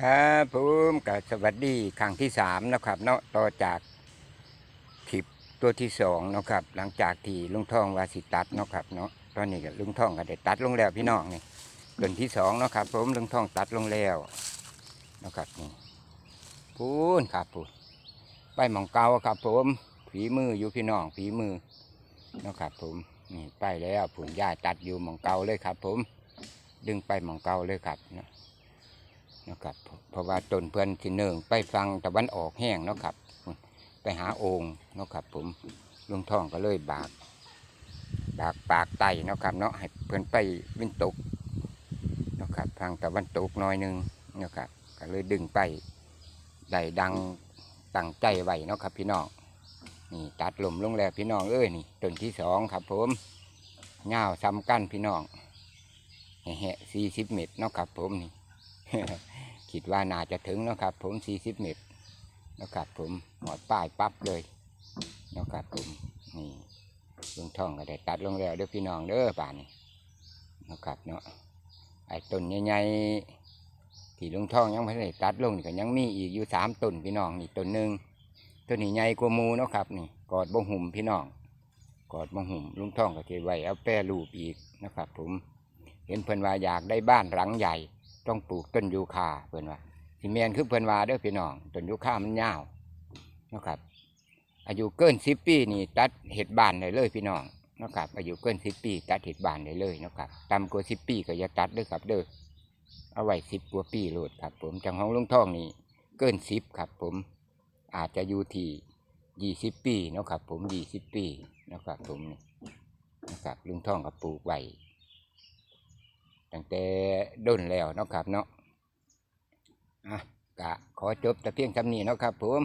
ครับผมกับสวัสดีครั้งที่สามนะครับเนาะต่อจากคลิปตัวที่สองนะครับหลังจากที่ลุงทองวาสิตัดนะครับเนาะตอนนี้ก็ลุงทองก็ได้ตัดลงแล้วพี่น้องนี่ต้นที่สองนะครับผมลุงทองตัดลงแล้วนะครับนี่พูนครับพูนไปหมองเกาครับ ผมฝีมืออยู่พี่น้องฝีมือนะครับ ผมนี่ไปแล้วผุนหญ้าตัดอยู่หมองเกาเลยครับ ผม ดึงไปหมองเกาเลยครับเนาะ นะครับเพราะว่าต้นเพื่อนที่เนื่องไปฟังตะวันออกแห้งเนาะครับ ไปหาองค์เนาะครับ ผมลุงท่องก็เลยบาก บากปากไตเนาะครับเนาะให้เพื่อนไปวินตกเนาะครับทางตะวันตกน้อยหนึงเนาะครับก็เลยดึงไปได้ดังตั้งใจไว้เนาะครับพี่น้องนี่ตัดลมลงแล้วพี่น้องเอ้ยนี่ต้นที่สองครับ ผมเงาวซ้ำกันพี่น้องแหะสี่สิบเมตรเนาะครับ ผมนี่ คิดว่าน่าจะถึงนะครับ ผม 40 เมตรนะครับ ผมหอดป้ายปั๊บเลยเนาะครับผมนี่ลุงท่องก็ได้ตัดลงแล้วเด้อพี่น้องเด้อป่านนี้นาะครับเนาะไอ้ต้นใหญ่ๆที่ลุงท่องยังไม่ได้ตัดลงอีก็ยังมีอีกอยู่สามต้นพี่น้องนี่ต้นหนึ่งต้นนี้ใหญ่กว่ามูเนาะครับ นี่กอดบ่หุ่มพี่น้องกอดบ่หุ่มลุงท่องก็จะไว้เอาแปรรูปอีกนะครับ ผมเห็นเพิ่นว่าอยากได้บ้านหลังใหญ่ ต้องปลูกต้นยูคาเพื่อนว่าสิเมียนคือเพื่อนว่าเด้อพี่น้องต้นยูคามันยาวนะครับ อายุเกินสิบปีนี่ตัดเห็ดบานได้เลยพี่น้องนะครับ อายุเกินสิบปีตัดเห็ดบานได้เลยนะครับต่ำกว่าสิบปีก็อย่าตัดเด้อครับเด้อเอาไว้สิบกว่าปีโลดครับ ผมจังของลุงทองนี่เกินสิบครับ ผมอาจจะอยู่ที่ยี่สิบปีนะครับ ผมยี่สิบปีนะครับ ผมนะครับลุงทองกับปลูกไว้ ตั้งแต่ด้นแล้วเนาะครับเนาะอะกะขอจบแต่เพียงเท่านี้เนาะครับผม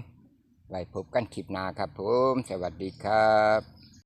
ไว้พบกันคลิปหน้าครับผม สวัสดีครับ